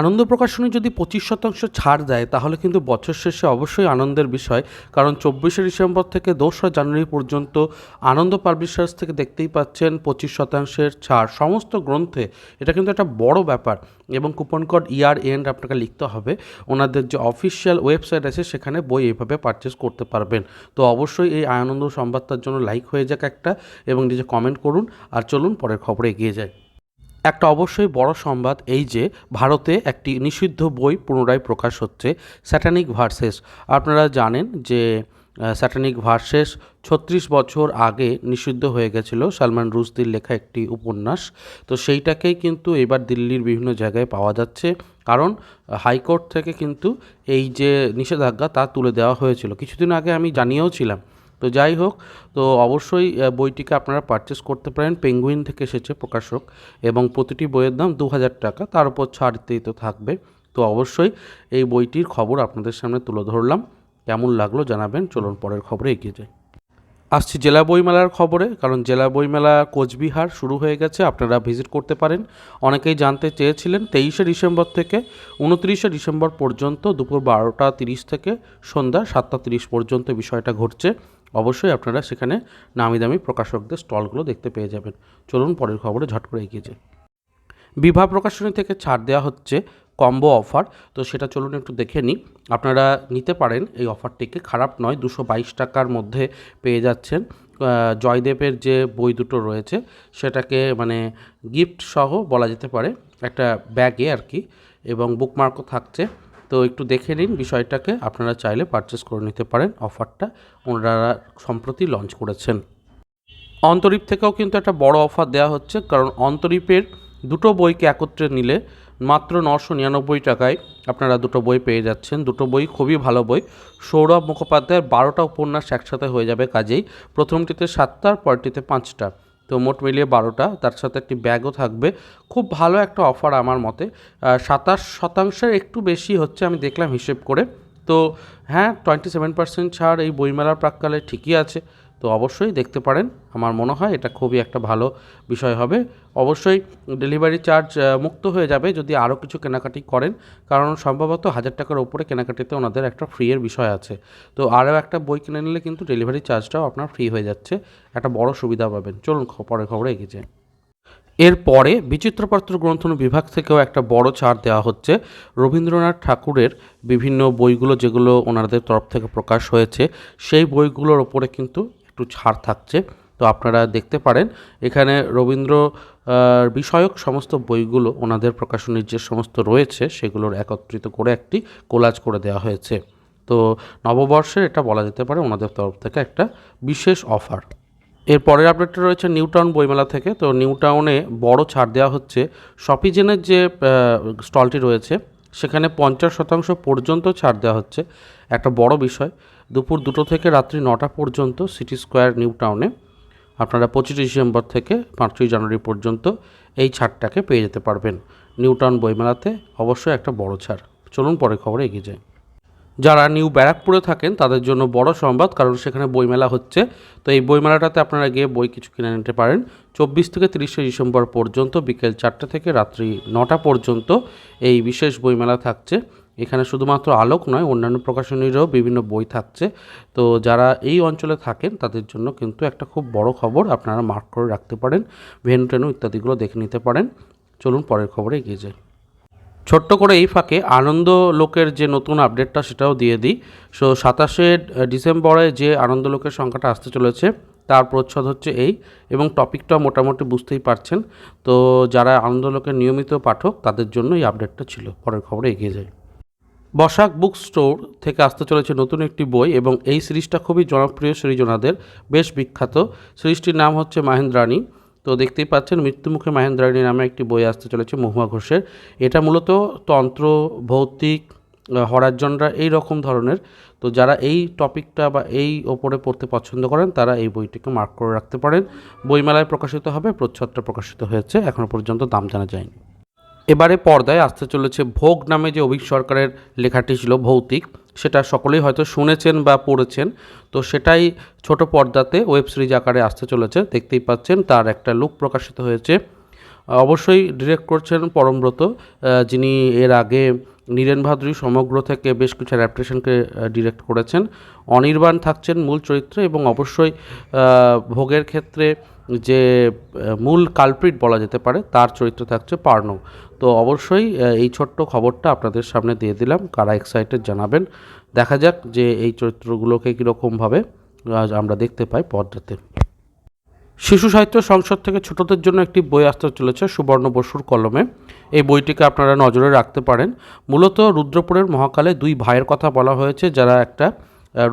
আনন্দ প্রকাশনী যদি পঁচিশ শতাংশ ছাড় দেয়, তাহলে কিন্তু বছর শেষে অবশ্যই আনন্দের বিষয়। কারণ চব্বিশে ডিসেম্বর থেকে দোসরা জানুয়ারি পর্যন্ত আনন্দ পাবলিশার্স থেকে দেখতেই পাচ্ছেন পঁচিশ শতাংশের ছাড়। সমস্ত গ্রন্থে এটা কিন্তু একটা বড় ব্যাপার এবং কুপন কোড ইয়ার এন্ড আপনাকে লিখতে হবে। ওনাদের যে অফিসিয়াল ওয়েবসাইট আছে, সেখানে বই এইভাবে পারচেস করতে পারবেন। তো অবশ্যই এই আনন্দ সংবাদটার জন্য লাইক হয়ে যাক একটা এবং নিজে কমেন্ট করুন। আর চলুন, পরের খবরে এগিয়ে যায় একটা অবশ্যই বড় সংবাদ এই যে ভারতে একটি নিষিদ্ধ বই পুনরায় প্রকাশ হচ্ছে স্যাটানিক ভার্সেস আপনারা জানেন যে স্যাটানিক ভার্সেস ছত্রিশ বছর আগে নিষিদ্ধ হয়ে গেছিল সালমান রুশদির লেখা একটি উপন্যাস। তো সেইটাকেই কিন্তু এবার দিল্লির বিভিন্ন জায়গায় পাওয়া যাচ্ছে। কারণ, হাইকোর্ট থেকে কিন্তু এই যে নিষেধাজ্ঞা তা তুলে দেওয়া হয়েছিল। কিছুদিন আগে আমি জানিয়েও ছিলাম তো যাই হোক, তো অবশ্যই বইটিকে আপনারা পারচেস করতে পারেন পেঙ্গুইন থেকে এসেছে প্রকাশক, এবং প্রতিটি বইয়ের দাম দু হাজার টাকা, তার উপর ছাড় দিতেই তো থাকবে। তো অবশ্যই এই বইটির খবর আপনাদের সামনে তুলে ধরলাম। কেমন লাগল জানাবেন, চলুন পরের খবরে এগিয়ে যাই। আসছি জেলা বইমেলার খবরে, কারণ জেলা বইমেলা কোচবিহার শুরু হয়ে গেছে, আপনারা ভিজিট করতে পারেন। অনেকেই জানতে চেয়েছিলেন, তেইশে ডিসেম্বর থেকে উনত্রিশে ডিসেম্বর পর্যন্ত দুপুর বারোটা তিরিশ থেকে সন্ধ্যা সাতটা তিরিশ পর্যন্ত বিষয়টা ঘটছে। অবশ্যই আপনারা সেখানে নামি দামি প্রকাশকদের স্টলগুলো দেখতে পেয়ে যাবেন। চলুন পরের খবরে ঝট করে এগিয়ে যাই। বিভা প্রকাশনী থেকে ছাড় দেওয়া হচ্ছে কম্বো অফার। তো সেটা চলুন একটু দেখে নিই। আপনারা নিতে পারেন, এই অফারটিকে খারাপ নয়, দুশো বাইশ টাকার মধ্যে পেয়ে যাচ্ছেন। জয়দেবের যে বই দুটো রয়েছে, সেটাকে মানে গিফট সহ বলা যেতে পারে, একটা ব্যাগে আর কি, এবং বুকমার্কও থাকছে। তো একটু দেখে নিন বিষয়টাকে। আপনারা চাইলে পারচেস করে নিতে পারেন অফারটা ওনারা সম্প্রতি লঞ্চ করেছেন। অন্তরীপ থেকেও কিন্তু একটা বড় অফার দেওয়া হচ্ছে, কারণ অন্তরীপের দুটো বইকে একত্রে নিলে মাত্র নশো নিরানব্বই টাকায় আপনারা দুটো বই পেয়ে যাচ্ছেন। দুটো বই খুবই ভালো বই। সৌরভ মুখোপাধ্যায়ের বারোটা উপন্যাস একসাথে হয়ে যাবে কাজেই। প্রথমটিতে সাতটা পরটিতে পাঁচটা। তো মোট মিলিয়ে বারোটা। তার সাথে একটি ব্যাগও থাকবে। খুব ভালো একটা অফার আমার মতে। সাতাশ শতাংশের একটু বেশি হচ্ছে আমি দেখলাম হিসেব করে। তো হ্যাঁ টোয়েন্টি সেভেন পার্সেন্ট ছাড় এই বইমেলার প্রাককালে ঠিকই আছে। তো অবশ্যই দেখতে পারেন। আমার মনে হয় এটা খুবই একটা ভালো বিষয় হবে। অবশ্যই ডেলিভারি চার্জ মুক্ত হয়ে যাবে যদি আরও কিছু কেনাকাটি করেন। কারণ সম্ভবত হাজার টাকার উপরে কেনাকাটিতে ওনাদের একটা ফ্রিয়ের বিষয় আছে। তো আরও একটা বই কিনে নিলে কিন্তু ডেলিভারি চার্জটাও আপনার ফ্রি হয়ে যাচ্ছে। একটা বড় সুবিধা পাবেন। চলুন পরের খবরে এগিয়ে যাই। এরপরে বিচিত্রপত্র গ্রন্থন বিভাগ থেকেও একটা বড় ছাড় দেওয়া হচ্ছে। রবীন্দ্রনাথ ঠাকুরের বিভিন্ন বইগুলো যেগুলো ওনাদের তরফ থেকে প্রকাশ হয়েছে, সেই বইগুলোর ওপরে কিন্তু একটু ছাড় থাকছে। তো আপনারা দেখতে পারেন, এখানে রবীন্দ্র বিষয়ক সমস্ত বইগুলো, ওনাদের প্রকাশনীর যে সমস্ত রয়েছে, সেগুলোর একত্রিত করে একটি কোলাজ করে দেওয়া হয়েছে। তো নববর্ষে এটা বলা যেতে পারে ওনাদের তরফ থেকে একটা বিশেষ অফার। এর পরের আপডেটটা রয়েছে নিউ টাউন বইমেলা থেকে। তো নিউ টাউনে বড় ছাড় দেওয়া হচ্ছে। শপিজেনের যে স্টলটি রয়েছে, সেখানে পঞ্চাশ শতাংশ পর্যন্ত ছাড় দেওয়া হচ্ছে। একটা বড় বিষয় দুপুর দুটো থেকে রাত্রি নটা পর্যন্ত সিটি স্কোয়ার নিউ টাউনে। আপনারা পঁচিশে ডিসেম্বর থেকে পাঁচই জানুয়ারি পর্যন্ত এই ছাড়টাকে পেয়ে যেতে পারবেন। নিউ টাউন বইমেলাতে অবশ্যই একটা বড় ছাড়। চলুন পরে খবরে এগিয়ে যাই। যারা নিউ ব্যারাকপুরে থাকেন, তাদের জন্য বড় সংবাদ, কারণ সেখানে বইমেলা হচ্ছে। তো এই বইমেলাটাতে আপনারা গিয়ে বই কিছু কিনে নিতে পারেন। চব্বিশ থেকে তিরিশে ডিসেম্বর পর্যন্ত বিকেল চারটে থেকে রাত্রি নটা পর্যন্ত এই বিশেষ বইমেলা থাকছে। এখানে শুধুমাত্র আলোক নয়, অন্যান্য প্রকাশনীরও বিভিন্ন বই থাকছে। তো যারা এই অঞ্চলে থাকেন, তাদের জন্য কিন্তু একটা খুব বড় খবর আপনারা মার্ক করে রাখতে পারেন, ভেনু টেনু ইত্যাদিগুলো দেখে নিতে পারেন। চলুন পরের খবরে এগিয়ে যাই। ছোট্ট করে এই ফাঁকে আনন্দ লোকের যে নতুন আপডেটটা সেটাও দিয়ে দিই। সো সাতাশে ডিসেম্বরে যে আনন্দ লোকের সংখ্যাটা আসতে চলেছে, তার প্রচ্ছদ হচ্ছে এই এবং টপিকটা মোটামুটি বুঝতেই পারছেন। তো যারা আনন্দ লোকের নিয়মিত পাঠক, তাদের জন্য এই আপডেটটা ছিল। পরের খবরে এগিয়ে যায় বসাক বুক স্টোর থেকে আসতে চলেছে নতুন একটি বই এবং এই সিরিজটা খুবই জনপ্রিয় সৃজনাদের, বেশ বিখ্যাত। সিরিজটির নাম হচ্ছে মাহেন্দ্রাণী। তো দেখতেই পাচ্ছেন, মৃত্যুমুখে মাহেন্দ্রাণী নামে একটি বই আসতে চলেছে মহুয়া ঘোষের। এটা মূলত তন্ত্র, ভৌতিক হরাজনরা এই রকম ধরনের। তো যারা এই টপিকটা বা এই ওপরে পড়তে পছন্দ করেন, তারা এই বইটিকে মার্ক করে রাখতে পারেন। বইমেলায় প্রকাশিত হবে, প্রচ্ছদটা প্রকাশিত হয়েছে এখনও পর্যন্ত দাম জানা যায়নি। এবারে পর্দায় আসতে চলেছে ভোগ নামে যে অভিক সরকারের লেখাটি ছিল ভৌতিক, সেটা সকলেই হয়তো শুনেছেন বা পড়েছেন। তো সেটাই ছোট পর্দাতে ওয়েব সিরিজ আকারে আসতে চলেছে, দেখতেই পাচ্ছেন তার একটা লুক প্রকাশিত হয়েছে। অবশ্যই ডিরেক্ট করছেন পরমব্রত যিনি এর আগে নীরেন ভাদ্রী সমগ্র থেকে বেশ কিছু অ্যাডাপ্টেশনকে ডিরেক্ট করেছেন। অনির্বাণ থাকছেন মূল চরিত্রে এবং অবশ্যই ভোগের ক্ষেত্রে যে মূল কালপ্রিট বলা যেতে পারে, তার চরিত্র থাকছে পার্নব তো অবশ্যই এই ছোট্ট খবরটা আপনাদের সামনে দিয়ে দিলাম। কারা এক্সাইটেড জানাবেন। দেখা যাক যে এই চরিত্রগুলোকে কীরকমভাবে আমরা দেখতে পাই পর্দাতে। শিশু সাহিত্য সংসদ থেকে ছোটদের জন্য একটি বই আসতে চলেছে সুবর্ণ বসুর কলমে। এই বইটিকে আপনারা নজরে রাখতে পারেন। মূলত রুদ্রপুরের মহাকালে দুই ভাইয়ের কথা বলা হয়েছে, যারা একটা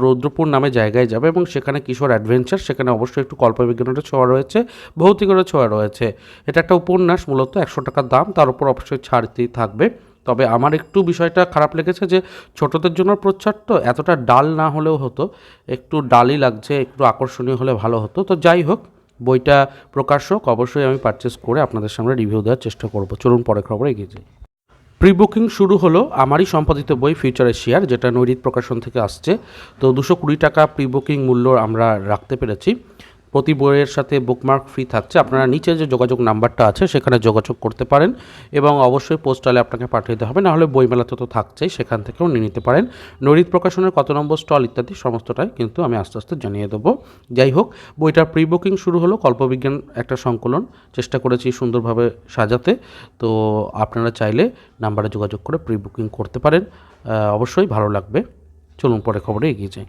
রুদ্রপুর নামে জায়গায় যাবে এবং সেখানে কিশোর অ্যাডভেঞ্চার সেখানে অবশ্যই একটু কল্পবিজ্ঞানের ছোঁয়া রয়েছে, ভৌতিকেরও ছোঁয়া রয়েছে। এটা একটা উপন্যাস, মূলত একশো টাকার দাম, তার উপর অবশ্যই ছাড়তেই থাকবে। তবে আমার একটু বিষয়টা খারাপ লেগেছে যে, ছোটদের জন্য প্রচ্ছদ তো এতটা ডাল না হলেও হতো, একটু ডালই লাগছে, একটু আকর্ষণীয় হলে ভালো হতো। তো যাই হোক, বইটা প্রকাশক, অবশ্যই আমি পারচেস করে আপনাদের সামনে রিভিউ দেওয়ার চেষ্টা করব। চলুন পরে খবরে এগিয়ে যাই। প্রি বুকিং শুরু হলো আমারই সম্পাদিত বই ফিউচার এশিয়ার যেটা নৈরিত প্রকাশন থেকে আসছে। তো দুশো কুড়ি টাকা প্রি বুকিং মূল্য আমরা রাখতে পেরেছি। প্রতি বইয়ের সাথে বুকমার্ক ফ্রি থাকছে। আপনারা নিচে যে যোগাযোগ নাম্বারটা আছে, সেখানে যোগাযোগ করতে পারেন এবং অবশ্যই পোস্টালে আপনাকে পাঠিয়ে দিতে হবে। নাহলে বইমেলাতে তো থাকছেই, সেখান থেকেও নিয়ে নিতে পারেন। নৈরিত প্রকাশনের কত নম্বর স্টল ইত্যাদি, সমস্তটাই কিন্তু আমি আস্তে আস্তে জানিয়ে দেবো। যাই হোক, বইটার প্রি বুকিং শুরু হলো, কল্পবিজ্ঞান একটা সংকলন। চেষ্টা করেছি সুন্দরভাবে সাজাতে। তো আপনারা চাইলে নাম্বারে যোগাযোগ করে প্রি বুকিং করতে পারেন। অবশ্যই ভালো লাগবে। চলুন পরে খবরে এগিয়ে যাই।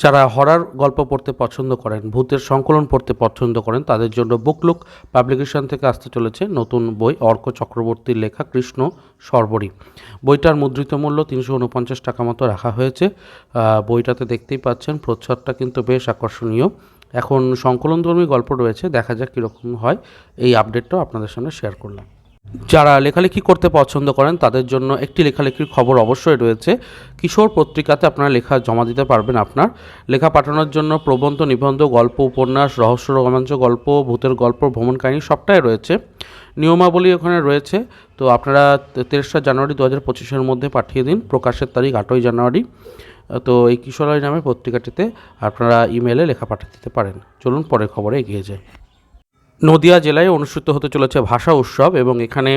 যারা হরার গল্প পড়তে পছন্দ করেন, ভূতের সংকলন পড়তে পছন্দ করেন, তাদের জন্য বুকলুক পাবলিকেশন থেকে আসতে চলেছে নতুন বই, অর্ক চক্রবর্তীর লেখা কৃষ্ণ সর্বরী। বইটার মুদ্রিত মূল্য তিনশো উনপঞ্চাশ টাকা মতো রাখা হয়েছে। বইটাতে দেখতেই পাচ্ছেন, প্রচ্ছদটা কিন্তু বেশ আকর্ষণীয়। এখন সংকলনধর্মী গল্প রয়েছে, দেখা যাক কীরকম হয়। এই আপডেটটাও আপনাদের সামনে শেয়ার করলাম। যারা লেখালেখি করতে পছন্দ করেন, তাদের জন্য একটি লেখালেখির খবর অবশ্যই রয়েছে। কিশোর পত্রিকাতে আপনারা লেখা জমা দিতে পারবেন আপনার। লেখা পাঠানোর জন্য প্রবন্ধ, নিবন্ধ, গল্প, উপন্যাস, রহস্য, রোমাঞ্চ গল্প, ভূতের গল্প, ভ্রমণ কাহিনী সবটাই রয়েছে। নিয়মাবলী ওখানে রয়েছে। তো আপনারা তেসরা জানুয়ারি দু হাজার পঁচিশের মধ্যে পাঠিয়ে দিন। প্রকাশের তারিখ আটই জানুয়ারি। তো এই কিশোরয় নামে পত্রিকাটিতে আপনারা ইমেলে লেখা পাঠিয়ে দিতে পারেন। চলুন পরের খবরে এগিয়ে যাই। নদিয়া জেলায় অনুষ্ঠিত হতে চলেছে ভাষা উৎসব এবং এখানে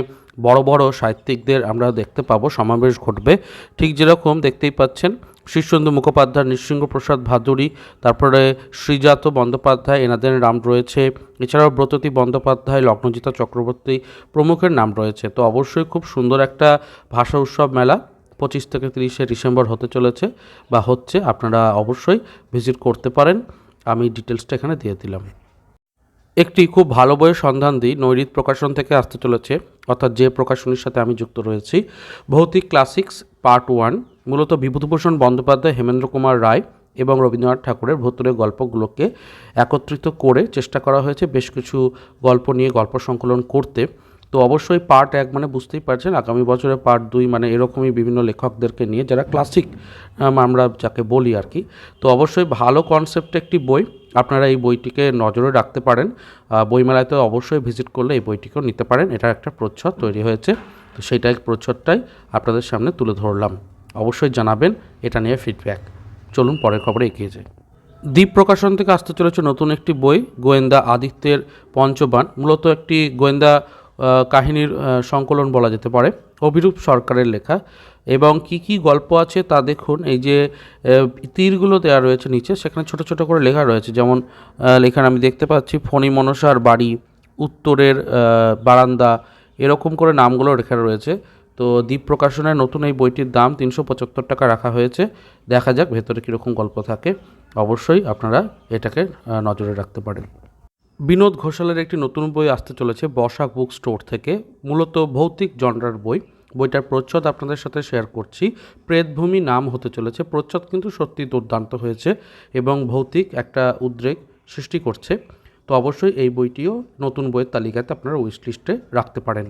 বড় বড় সাহিত্যিকদের আমরা দেখতে পাবো, সমাবেশ ঘটবে। ঠিক যেরকম দেখতেই পাচ্ছেন শীর্ষেন্দু মুখোপাধ্যায়, নৃসিংহপ্রসাদ ভাদুরী, তারপরে শ্রীজাত বন্দ্যোপাধ্যায়, এনাদের নাম রয়েছে। এছাড়াও ব্রততী বন্দ্যোপাধ্যায়, লগ্নজিতা চক্রবর্তী প্রমুখের নাম রয়েছে। তো অবশ্যই খুব সুন্দর একটা ভাষা উৎসব মেলা, পঁচিশ থেকে তিরিশে ডিসেম্বর হতে চলেছে বা হচ্ছে, আপনারা অবশ্যই ভিজিট করতে পারেন। আমি ডিটেলসটা এখানে দিয়ে দিলাম। একটি খুব ভালো বইয়ের সন্ধান দিই, নৈরিত প্রকাশন থেকে আসতে চলেছে, অর্থাৎ যে প্রকাশনীর সাথে আমি যুক্ত রয়েছি। ভৌতিক ক্লাসিক্স পার্ট ওয়ান, মূলত বিভূতিভূষণ বন্দ্যোপাধ্যায়, হেমেন্দ্র কুমার রায় এবং রবীন্দ্রনাথ ঠাকুরের ভৌতরের গল্পগুলোকে একত্রিত করে চেষ্টা করা হয়েছে বেশ কিছু গল্প নিয়ে, গল্প সংকলন করতে। তো অবশ্যই পার্ট এক মানে বুঝতেই পারছেন, আগামী বছরে পার্ট দুই মানে এরকমই বিভিন্ন লেখকদেরকে নিয়ে, যারা ক্লাসিক আমরা যাকে বলি আর কি। তো অবশ্যই ভালো কনসেপ্ট একটি বই আপনারা এই বইটিকে নজরে রাখতে পারেন। বইমেলাতে অবশ্যই ভিজিট করলে এই বইটিকেও নিতে পারেন। এটা একটা প্রচ্ছদ তৈরি হয়েছে। তো সেইটাই প্রচ্ছদটাই আপনাদের সামনে তুলে ধরলাম। অবশ্যই জানাবেন, এটা নিয়ে ফিডব্যাক চলুন, পরের খবরে এগিয়ে যাই। দ্বীপ প্রকাশন থেকে আসতে চলেছে নতুন একটি বই, গোয়েন্দা আদিত্যের পঞ্চবান। মূলত একটি গোয়েন্দা কাহিনীর সংকলন বলা যেতে পারে। অভিরূপ সরকারের লেখা এবং কি কি গল্প আছে তা দেখুন। এই যে তীরগুলো দেওয়া রয়েছে নিচে, সেখানে ছোট ছোট করে লেখা রয়েছে। যেমন লেখার আমি দেখতে পাচ্ছি, ফণি মনসার বাড়ি, উত্তরের বারান্দা, এরকম করে নামগুলো লেখা রয়েছে। তো দ্বীপ প্রকাশনের নতুন এই বইটির দাম তিনশো পঁচাত্তর টাকা রাখা হয়েছে। দেখা যাক ভেতরে কীরকম গল্প থাকে। অবশ্যই আপনারা এটাকে নজরে রাখতে পারেন। বিনোদ ঘোষালের একটি নতুন বই আসতে চলেছে বসাক বুক স্টোর থেকে, মূলত ভৌতিক জনরার বই। বইটার প্রচ্ছদ আপনাদের সাথে শেয়ার করছি। প্রেতভূমি নাম হতে চলেছে। প্রচ্ছদ কিন্তু সত্যি দুর্দান্ত হয়েছে এবং ভৌতিক একটা উদ্রেক সৃষ্টি করছে। তো অবশ্যই এই বইটিও নতুন বইয়ের তালিকাতে আপনারা উইশ লিস্টে রাখতে পারেন।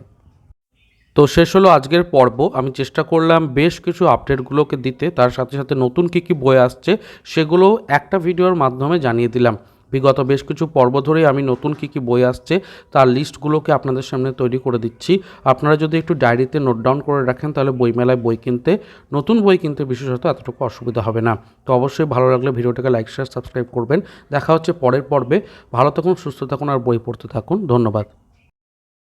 তো শেষ হলো আজকের পর্ব। আমি চেষ্টা করলাম বেশ কিছু আপডেটগুলোকে দিতে। তার সাথে সাথে নতুন কী কী বই আসছে সেগুলো একটা ভিডিওর মাধ্যমে জানিয়ে দিলাম। বিগত বেশ কিছু পর্ব ধরেই আমি নতুন কী কী বই আসছে তার লিস্টগুলোকে আপনাদের সামনে তৈরি করে দিচ্ছি। আপনারা যদি একটু ডায়েরিতে নোট ডাউন করে রাখেন, তাহলে বইমেলায় বই কিনতে, নতুন বই কিনতে বিশেষত এতটুকু অসুবিধা হবে না। তো অবশ্যই ভালো লাগলে ভিডিওটাকে লাইক, শেয়ার, সাবস্ক্রাইব করবেন। দেখা হচ্ছে পরের পর্বে। ভালো থাকুন, সুস্থ থাকুন, আর বই পড়তে থাকুন। ধন্যবাদ।